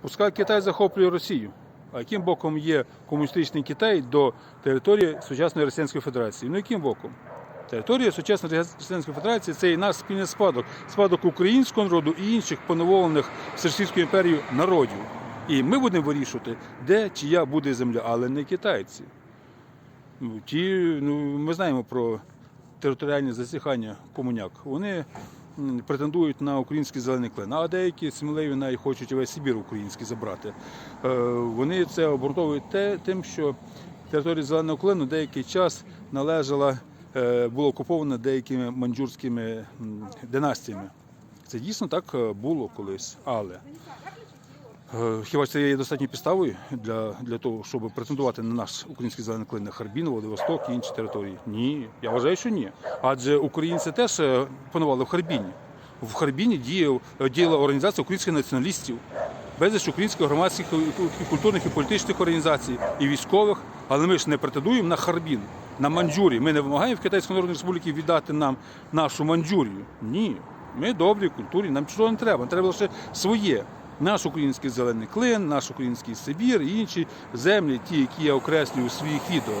Пускай Китай захоплює Росію. А яким боком є комуністичний Китай до території сучасної Російської Федерації? Ну яким боком? Територія сучасної Російської Федерації це і наш спільний спадок, спадок українського народу і інших поневолених Російською імперією народів. І ми будемо вирішувати, де чия буде земля, але не китайці. Ну, Ті, ну, ми знаємо про територіальне засіхання комуняк. Вони претендують на український зелений клин, а деякі сміливі навіть хочуть весь Сибір український забрати. Е, Вони це обґрунтовують тим, що територія зеленого клину деякий час належала, е, була окупована деякими манджурськими династіями. Це дійсно так е, було колись, але Хіба це є достатньою підставою для, для того, щоб претендувати на наш український зелений клин на Харбін, Владивосток і інші території? Ні, я вважаю, що ні. Адже українці теж е, панували в Харбіні. В Харбіні діяв, діяла організація українських націоналістів, безліч українських громадських, культурних і політичних організацій, і військових. Але ми ж не претендуємо на Харбін, на Манджурі. Ми не вимагаємо в Китайської Народної Республіки віддати нам нашу Манджурію. Ні. Ми добрі, культурні, нам чого не треба. Нам треба лише своє. Наш український зелений клин, наш український Сибір і інші землі, ті, які я окреслюю у своїх відео.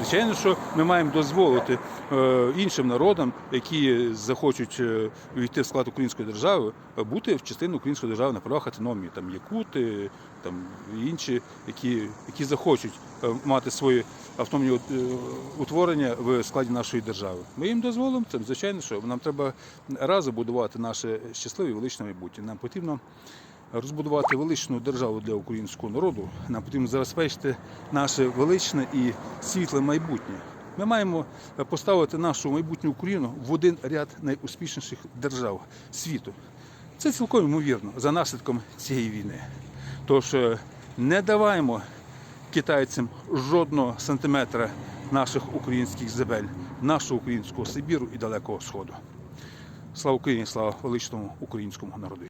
Звичайно, що ми маємо дозволити е, іншим народам, які захочуть е, війти в склад української держави, бути в частині української держави на правах автономії, там якути, там інші, які, які захочуть е, мати свої автономні утворення в складі нашої держави. Ми їм дозволимо це. Звичайно, що нам треба разом будувати наше щасливе і величне майбутнє. Нам потрібно розбудувати величну державу для українського народу. Нам потрібно забезпечити наше величне і світле майбутнє. Ми маємо поставити нашу майбутню Україну в один ряд найуспішніших держав світу. Це цілком ймовірно за наслідком цієї війни. Тож е, не даваємо китайцям жодного сантиметра наших українських земель, нашого українського Сибіру і Далекого Сходу. Слава Україні, слава величному українському народу.